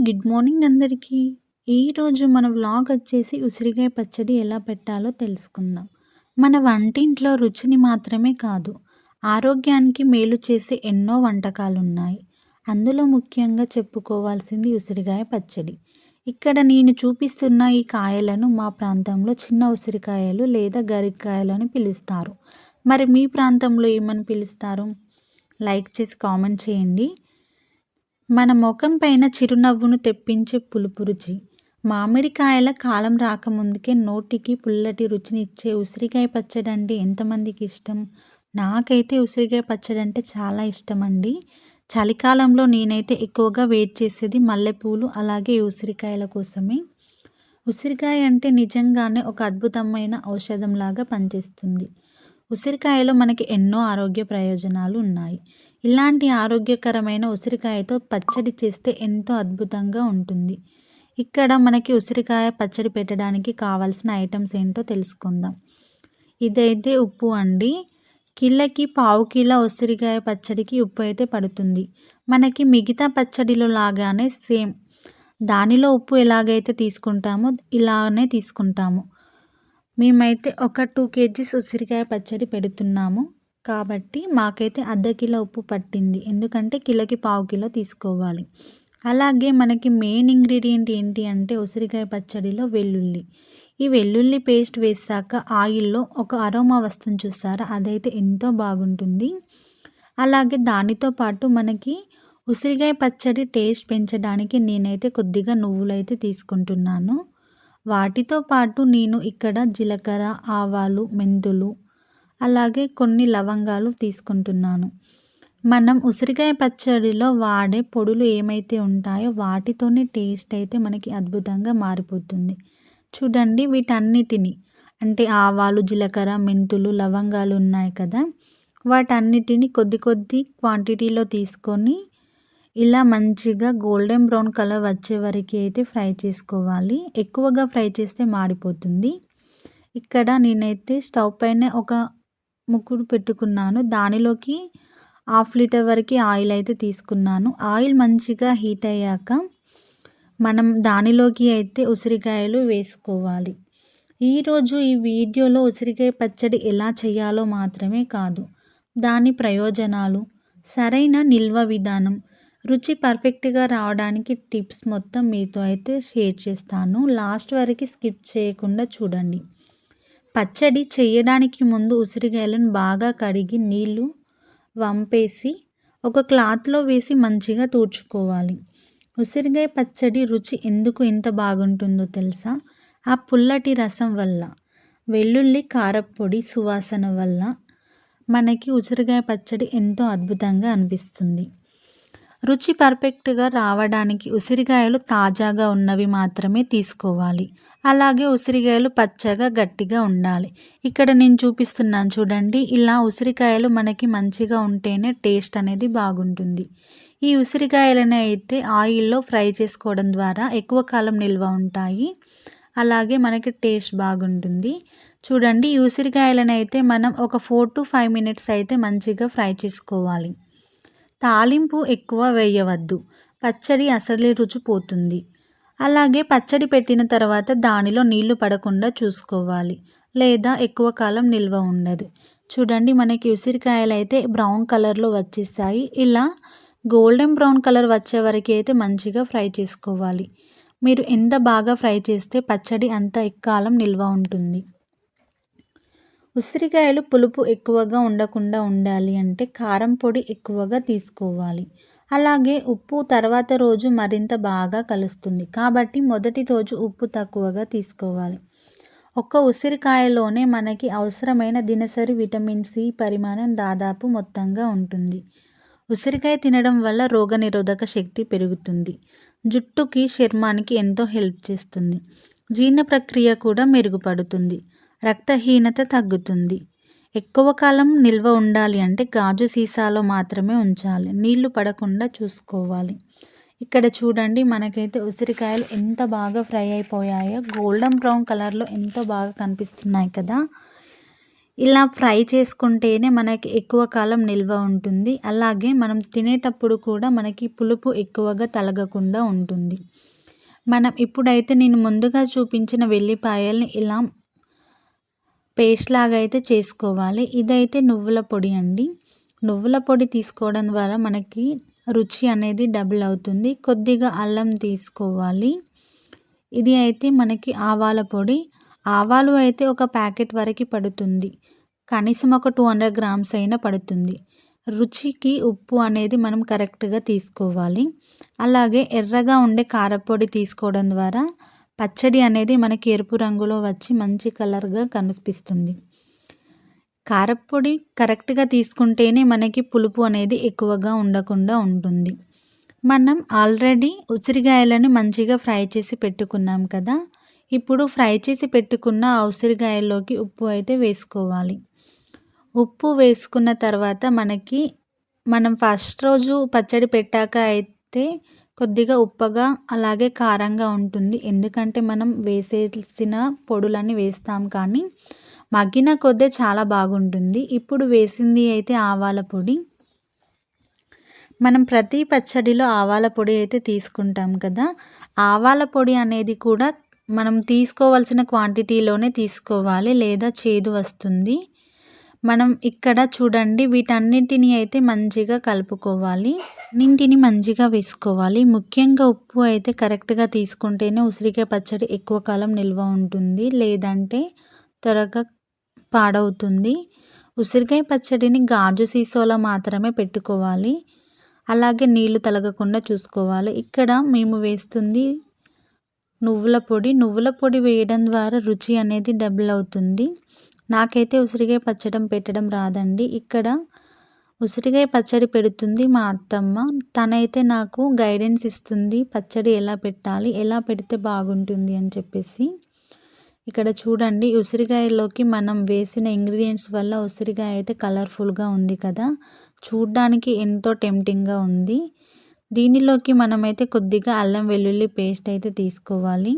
Good morning అందరికీ. ఈరోజు మన వ్లాగ్ వచ్చేసి ఉసిరికాయ పచ్చడి ఎలా పెట్టాలో తెలుసుకుందాం. మన వంటింట్లో రుచిని మాత్రమే కాదు ఆరోగ్యానికి మేలు చేసే ఎన్నో వంటకాలు ఉన్నాయి అందులో ముఖ్యంగా చెప్పుకోవాల్సింది ఉసిరికాయ పచ్చడి. ఇక్కడ నేను చూపిస్తున్న ఈ కాయలను మా ప్రాంతంలో చిన్న ఉసిరికాయలు లేదా గరికాయలను పిలుస్తారు. మరి మీ ప్రాంతంలో ఏమని పిలుస్తారు? లైక్ చేసి కామెంట్ చేయండి. మన ముఖం పైన చిరునవ్వును తెప్పించే పులుపు రుచి మామిడికాయల కాలం రాకముందుకే నోటికి పుల్లటి రుచిని ఇచ్చే ఉసిరికాయ పచ్చడి అంటే ఎంతమందికి ఇష్టం? నాకైతే ఉసిరికాయ పచ్చడి అంటే చాలా ఇష్టం అండి చలికాలంలో నేనైతే ఎక్కువగా వెయిట్ చేసేది మల్లెపూలు అలాగే ఉసిరికాయల కోసమే. ఉసిరికాయ అంటే నిజంగానే ఒక అద్భుతమైన ఔషధంలాగా పనిచేస్తుంది. ఉసిరికాయలో మనకి ఎన్నో ఆరోగ్య ప్రయోజనాలు ఉన్నాయి. ఇలాంటి ఆరోగ్యకరమైన ఉసిరికాయతో పచ్చడి చేస్తే ఎంతో అద్భుతంగా ఉంటుంది. ఇక్కడ మనకి ఉసిరికాయ పచ్చడి పెట్టడానికి కావాల్సిన ఐటమ్స్ ఏంటో తెలుసుకుందాం. ఇదైతే ఉప్పు అండి. కిలోకి పావు కిలో ఉసిరికాయ పచ్చడికి ఉప్పు అయితే పడుతుంది. మనకి మిగతా పచ్చడిలో లాగానే సేమ్. దానిలో ఉప్పు ఎలాగైతే తీసుకుంటామో ఇలానే తీసుకుంటాము. మేమైతే ఒక టూ కేజీస్ ఉసిరికాయ పచ్చడి పెడుతున్నాము. కాబట్టి మాకైతే అర్ధ కిలో ఉప్పు పట్టింది. ఎందుకంటే కిలోకి పావు కిలో తీసుకోవాలి. అలాగే మనకి మెయిన్ ఇంగ్రీడియంట్ ఏంటి అంటే ఉసిరికాయ పచ్చడిలో వెల్లుల్లి. ఈ వెల్లుల్లి పేస్ట్ వేసాక ఆయిల్లో ఒక అరోమా వస్తుంది చూసారా? అదైతే ఎంతో బాగుంటుంది. అలాగే దానితో పాటు మనకి ఉసిరికాయ పచ్చడి టేస్ట్ పెంచడానికి నేనైతే కొద్దిగా నువ్వులైతే తీసుకుంటున్నాను. వాటితో పాటు నేను ఇక్కడ జీలకర్ర ఆవాలు మెంతులు అలాగే కొన్ని లవంగాలు తీసుకుంటున్నాను. మనం ఉసిరికాయ పచ్చడిలో వాడే పొడులు ఏమైతే ఉంటాయో వాటితోనే టేస్ట్ అయితే మనకి అద్భుతంగా మారిపోతుంది. చూడండి వీటన్నిటిని. అంటే ఆవాలు జీలకర్ర మెంతులు లవంగాలు ఉన్నాయి కదా. వాటన్నిటిని కొద్ది కొద్ది క్వాంటిటీలో తీసుకొని ఇలా మంచిగా గోల్డెన్ బ్రౌన్ కలర్ వచ్చే వరకు అయితే ఫ్రై చేసుకోవాలి. ఎక్కువగా ఫ్రై చేస్తే మాడిపోతుంది. ఇక్కడ నేనైతే స్టవ్ పైన ఒక ముక్కుడు పెట్టుకున్నాను. దానిలోకి హాఫ్ లీటర్ వరకు ఆయిల్ అయితే తీసుకున్నాను. ఆయిల్ మంచిగా హీట్ అయ్యాక మనం దానిలోకి అయితే ఉసిరికాయలు వేసుకోవాలి. ఈరోజు ఈ వీడియోలో ఉసిరికాయ పచ్చడి ఎలా చేయాలో మాత్రమే కాదు దాని ప్రయోజనాలు సరైన నిల్వ విధానం రుచి పర్ఫెక్ట్గా రావడానికి టిప్స్ మొత్తం మీతో అయితే షేర్ చేస్తాను. లాస్ట్ వరకు స్కిప్ చేయకుండా చూడండి. పచ్చడి చేయడానికి ముందు ఉసిరికాయలను బాగా కడిగి నీళ్ళు వంపేసి ఒక క్లాత్లో వేసి మంచిగా తూడ్చుకోవాలి. ఉసిరికాయ పచ్చడి రుచి ఎందుకు ఎంత బాగుంటుందో తెలుసా? ఆ పుల్లటి రసం వల్ల వెల్లుల్లి కారపొడి సువాసన వల్ల మనకి ఉసిరికాయ పచ్చడి ఎంతో అద్భుతంగా అనిపిస్తుంది. రుచి పర్ఫెక్ట్గా రావడానికి ఉసిరికాయలు తాజాగా ఉన్నవి మాత్రమే తీసుకోవాలి. అలాగే ఉసిరికాయలు పచ్చగా గట్టిగా ఉండాలి. ఇక్కడ నేను చూపిస్తున్నాను చూడండి ఇలా ఉసిరికాయలు మనకి మంచిగా ఉంటేనే టేస్ట్ అనేది బాగుంటుంది. ఈ ఉసిరికాయలని అయితే ఆయిల్లో ఫ్రై చేసుకోవడం ద్వారా ఎక్కువ కాలం నిల్వ ఉంటాయి. అలాగే మనకి టేస్ట్ బాగుంటుంది. చూడండి ఈ ఉసిరికాయలను అయితే మనం ఒక ఫోర్ టు ఫైవ్ మినిట్స్ అయితే మంచిగా ఫ్రై చేసుకోవాలి. తాలింపు ఎక్కువ వేయవద్దు. పచ్చడి అసలే రుచి పోతుంది. అలాగే పచ్చడి పెట్టిన తర్వాత దానిలో నీళ్ళు పడకుండా చూసుకోవాలి. లేదా ఎక్కువ కాలం నిల్వ ఉండదు. చూడండి మనకి ఉసిరికాయలు అయితే బ్రౌన్ కలర్లో వచ్చేస్తాయి ఇలా గోల్డెన్ బ్రౌన్ కలర్ వచ్చే వరకు అయితే మంచిగా ఫ్రై చేసుకోవాలి. మీరు ఎంత బాగా ఫ్రై చేస్తే పచ్చడి అంత ఎక్కువ నిల్వ ఉంటుంది. ఉసిరికాయలు పులుపు ఎక్కువగా ఉండకుండా ఉండాలి అంటే కారం పొడి ఎక్కువగా తీసుకోవాలి. అలాగే ఉప్పు తర్వాత రోజు మరింత బాగా కలుస్తుంది. కాబట్టి మొదటి రోజు ఉప్పు తక్కువగా తీసుకోవాలి. ఒక్క ఉసిరికాయలోనే మనకి అవసరమైన దినసరి విటమిన్ సి పరిమాణం దాదాపు మొత్తంగా ఉంటుంది. ఉసిరికాయ తినడం వల్ల రోగనిరోధక శక్తి పెరుగుతుంది. జుట్టుకి చర్మానికి ఎంతో హెల్ప్ చేస్తుంది. జీర్ణ ప్రక్రియ కూడా మెరుగుపడుతుంది. రక్తహీనత తగ్గుతుంది. ఎక్కువ కాలం నిల్వ ఉండాలి అంటే గాజు సీసాలో మాత్రమే ఉంచాలి. నీళ్ళు పడకుండా చూసుకోవాలి. ఇక్కడ చూడండి మనకైతే ఉసిరికాయలు ఎంత బాగా ఫ్రై అయిపోయాయో. గోల్డెన్ బ్రౌన్ కలర్లో ఎంతో బాగా కనిపిస్తున్నాయి కదా. ఇలా ఫ్రై చేసుకుంటేనే మనకి ఎక్కువ కాలం నిల్వ ఉంటుంది. అలాగే మనం తినేటప్పుడు కూడా మనకి పులుపు ఎక్కువగా తలగకుండా ఉంటుంది. మనం ఇప్పుడైతే నేను ముందుగా చూపించిన వెల్లిపాయల్ని ఇలా పేస్ట్ లాగా అయితే చేసుకోవాలి. ఇదైతే నువ్వుల పొడి అండి. నువ్వుల పొడి తీసుకోవడం ద్వారా మనకి రుచి అనేది డబుల్ అవుతుంది. కొద్దిగా అల్లం తీసుకోవాలి. ఇది అయితే మనకి ఆవాల పొడి. ఆవాలు అయితే ఒక ప్యాకెట్ వరకు పడుతుంది. కనీసం ఒక టూ హండ్రెడ్ గ్రామ్స్ అయినా పడుతుంది. రుచికి ఉప్పు అనేది మనం కరెక్ట్గా తీసుకోవాలి. అలాగే ఎర్రగా ఉండే కారపొడి తీసుకోవడం ద్వారా పచ్చడి అనేది మనకి ఎరుపు రంగులో వచ్చి మంచి కలర్గా కనిపిస్తుంది. కారపొడి కరెక్ట్గా తీసుకుంటేనే మనకి పులుపు అనేది ఎక్కువగా ఉండకుండా ఉంటుంది. మనం ఆల్రెడీ ఉసిరికాయలను మంచిగా ఫ్రై చేసి పెట్టుకున్నాం కదా ఇప్పుడు ఫ్రై చేసి పెట్టుకున్న ఆ ఉసిరికాయల్లోకి ఉప్పు అయితే వేసుకోవాలి. ఉప్పు వేసుకున్న తర్వాత మనకి మనం ఫస్ట్ రోజు పచ్చడి పెట్టాక అయితే కొద్దిగా ఉప్పగా అలాగే కారంగా ఉంటుంది. ఎందుకంటే మనం వేసేసిన పొడులన్నీ వేస్తాం కానీ మగ్గిన కొద్దే చాలా బాగుంటుంది. ఇప్పుడు వేసింది అయితే ఆవాల పొడి. మనం ప్రతి పచ్చడిలో ఆవాల పొడి అయితే తీసుకుంటాం కదా. ఆవాల పొడి అనేది కూడా మనం తీసుకోవాల్సిన క్వాంటిటీలోనే తీసుకోవాలి. లేదా చేదు వస్తుంది. మనం ఇక్కడ చూడండి వీటన్నిటిని అయితే మంచిగా కలుపుకోవాలి. అన్నింటిని మంచిగా వేసుకోవాలి. ముఖ్యంగా ఉప్పు అయితే కరెక్ట్గా తీసుకుంటేనే ఉసిరికాయ పచ్చడి ఎక్కువ కాలం నిల్వ ఉంటుంది. లేదంటే త్వరగా పాడవుతుంది. ఉసిరికాయ పచ్చడిని గాజు సీసోలో మాత్రమే పెట్టుకోవాలి. అలాగే నీళ్ళు తలగకుండా చూసుకోవాలి. ఇక్కడ మేము వేస్తుంది నువ్వుల పొడి. నువ్వుల పొడి వేయడం ద్వారా రుచి అనేది డబుల్ అవుతుంది. నాకైతే ఉసిరికాయ పచ్చడం పెట్టడం రాదండి. ఇక్కడ ఉసిరికాయ పచ్చడి పెడుతుంది మా అత్తమ్మ. తనైతే నాకు గైడెన్స్ ఇస్తుంది పచ్చడి ఎలా పెట్టాలి ఎలా పెడితే బాగుంటుంది అని చెప్పేసి. ఇక్కడ చూడండి ఉసిరికాయలోకి మనం వేసిన ఇంగ్రీడియంట్స్ వల్ల ఉసిరికాయ అయితే కలర్ఫుల్గా ఉంది కదా. చూడ్డానికి ఎంతో టెంప్టింగ్గా ఉంది. దీనిలోకి మనమైతే కొద్దిగా అల్లం వెల్లుల్లి పేస్ట్ అయితే తీసుకోవాలి.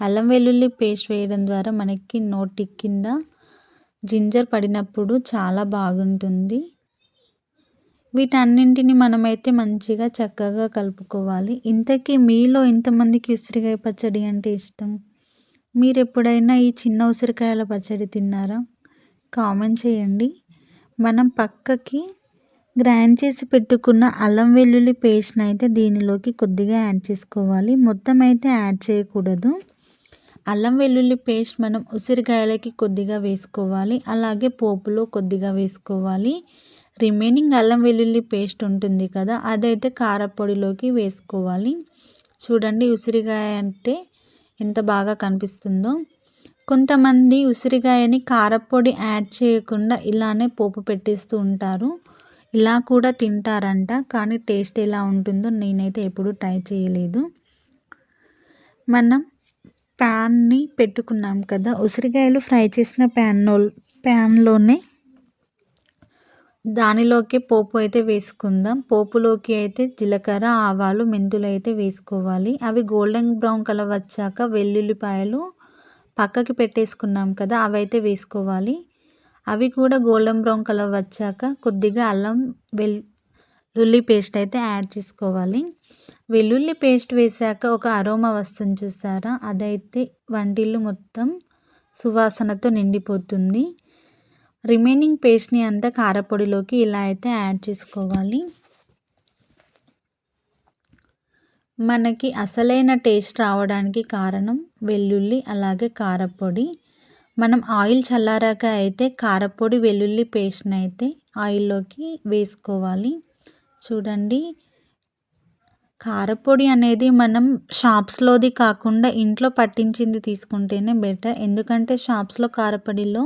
అల్లం వెల్లుల్లి పేస్ట్ వేయడం ద్వారా మనకి నోటి కింద జింజర్ పడినప్పుడు చాలా బాగుంటుంది. వీటన్నింటిని మనమైతే మంచిగా చక్కగా కలుపుకోవాలి. ఇంతకీ మీలో ఇంతమందికి ఉసిరికాయ పచ్చడి అంటే ఇష్టం? మీరు ఎప్పుడైనా ఈ చిన్న ఉసిరికాయల పచ్చడి తిన్నారా? కామెంట్ చేయండి. మనం పక్కకి గ్రైండ్ చేసి పెట్టుకున్న అల్లం వెల్లుల్లి పేస్ట్ని అయితే దీనిలోకి కొద్దిగా యాడ్ చేసుకోవాలి. మొత్తం అయితే యాడ్ చేయకూడదు. అల్లం వెల్లుల్లి పేస్ట్ మనం ఉసిరికాయలకి కొద్దిగా వేసుకోవాలి. అలాగే పోపులో కొద్దిగా వేసుకోవాలి. రిమైనింగ్ అల్లం వెల్లుల్లి పేస్ట్ ఉంటుంది కదా అదైతే కారపొడిలోకి వేసుకోవాలి. చూడండి ఉసిరికాయ అంటే ఎంత బాగా కనిపిస్తుందో. కొంతమంది ఉసిరికాయని కారపొడి యాడ్ చేయకుండా ఇలానే పోపు పెట్టేస్తూ ఉంటారు. ఇలా కూడా తింటారంట కానీ టేస్ట్ ఎలా ఉంటుందో నేనైతే ఎప్పుడూ ట్రై చేయలేదు. మనం ప్యాన్ని పెట్టుకున్నాం కదా. ఉసిరికాయలు ఫ్రై చేసిన ప్యాన్లో ప్యాన్లోనే దానిలోకి పోపు అయితే వేసుకుందాం. పోపులోకి అయితే జీలకర్ర ఆవాలు మెంతులు అయితే వేసుకోవాలి. అవి గోల్డెన్ బ్రౌన్ కలర్ వచ్చాక వెల్లుల్లిపాయలు పక్కకి పెట్టేసుకున్నాం కదా అవి అయితే వేసుకోవాలి. అవి కూడా గోల్డెన్ బ్రౌన్ కలర్ వచ్చాక కొద్దిగా అల్లం వెల్లుల్లి పేస్ట్ అయితే యాడ్ చేసుకోవాలి. వెల్లుల్లి పేస్ట్ వేసాక ఒక అరోమా వస్తుంది చూసారా? అదైతే వంటిల్లు మొత్తం సువాసనతో నిండిపోతుంది. రిమైనింగ్ పేస్ట్ని అంతా కారపొడిలోకి ఇలా అయితే యాడ్ చేసుకోవాలి. మనకి అసలైన టేస్ట్ రావడానికి కారణం వెల్లుల్లి అలాగే కారపొడి. మనం ఆయిల్ చల్లారాక అయితే కారపొడి వెల్లుల్లి పేస్ట్ని అయితే ఆయిల్లోకి వేసుకోవాలి. చూడండి కారపొడి అనేది మనం షాప్స్లోది కాకుండా ఇంట్లో పట్టించింది తీసుకుంటేనే బెటర్. ఎందుకంటే షాప్స్లో కారపొడిలో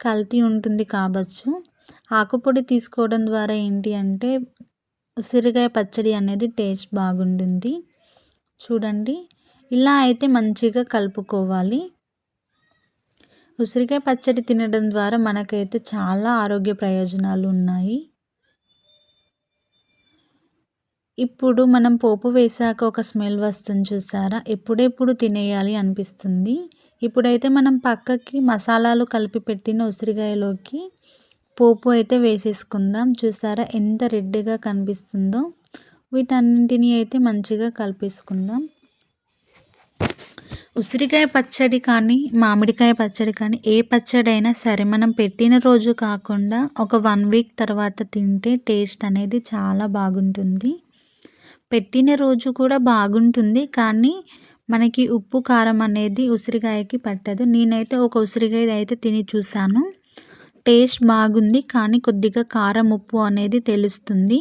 కల్తీ ఉంటుంది కావచ్చు. ఆకుపొడి తీసుకోవడం ద్వారా ఏంటి అంటే ఉసిరికాయ పచ్చడి అనేది టేస్ట్ బాగుంటుంది. చూడండి. ఇలా అయితే మంచిగా కలుపుకోవాలి. ఉసిరికాయ పచ్చడి తినడం ద్వారా మనకైతే చాలా ఆరోగ్య ప్రయోజనాలు ఉన్నాయి. ఇప్పుడు మనం పోపు వేసాక ఒక స్మెల్ వస్తుంది చూసారా? ఎప్పుడెప్పుడు తినేయాలి అనిపిస్తుంది. ఇప్పుడైతే మనం పక్కకి మసాలాలు కలిపి పెట్టిన ఉసిరికాయలోకి పోపు అయితే వేసేసుకుందాం. చూసారా? ఎంత రెడ్గా కనిపిస్తుందో. వీటన్నింటినీ అయితే మంచిగా కలిపేసుకుందాం. ఉసిరికాయ పచ్చడి కానీ మామిడికాయ పచ్చడి కానీ ఏ పచ్చడి అయినా సరే మనం పెట్టిన రోజు కాకుండా ఒక వన్ వీక్ తర్వాత తింటే టేస్ట్ అనేది చాలా బాగుంటుంది. పెట్టిన రోజు కూడా బాగుంటుంది. కానీ మనకి ఉప్పు కారం అనేది ఉసిరికాయకి పట్టదు. నేనైతే ఒక ఉసిరికాయ అయితే తిని చూశాను. టేస్ట్ బాగుంది. కానీ కొద్దిగా కారం ఉప్పు అనేది తెలుస్తుంది.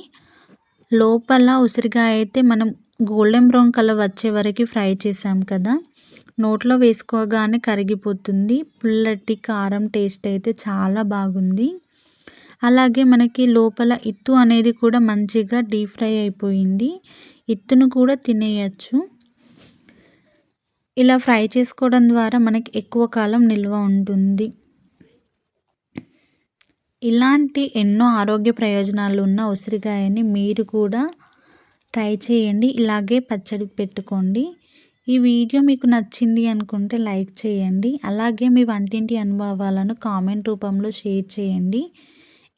లోపల ఉసిరికాయ అయితే మనం గోల్డెన్ బ్రౌన్ కలర్ వచ్చే వరకు ఫ్రై చేసాం కదా. నోట్లో వేసుకోగానే కరిగిపోతుంది. పుల్లటి కారం టేస్ట్ అయితే చాలా బాగుంది. అలాగే మనకి లోపల ఇత్తు అనేది కూడా మంచిగా డీప్ ఫ్రై అయిపోయింది. ఇత్తును కూడా తినేయచ్చు. ఇలా ఫ్రై చేసుకోవడం ద్వారా మనకి ఎక్కువ కాలం నిల్వ ఉంటుంది. ఇలాంటి ఎన్నో ఆరోగ్య ప్రయోజనాలు ఉన్న ఉసిరికాయని మీరు కూడా ట్రై చేయండి. ఇలాగే పచ్చడి పెట్టుకోండి. ఈ వీడియో మీకు నచ్చింది అనుకుంటే లైక్ చేయండి. అలాగే మీ వంటింటి అనుభవాలను కామెంట్ రూపంలో షేర్ చేయండి.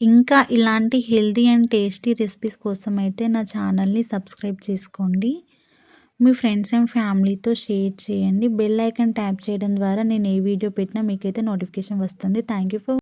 ఇంకా ఇలాంటి హెల్తీ అండ్ టేస్టీ రెసిపీస్ కోసం అయితే నా ఛానల్ని సబ్స్క్రైబ్ చేసుకోండి. మీ ఫ్రెండ్స్ అండ్ ఫ్యామిలీతో షేర్ చేయండి. బెల్ ఐకాన్ ట్యాప్ చేయడం ద్వారా నేను ఏ వీడియో పెట్టినా మీకైతే నోటిఫికేషన్ వస్తుంది. Thank you for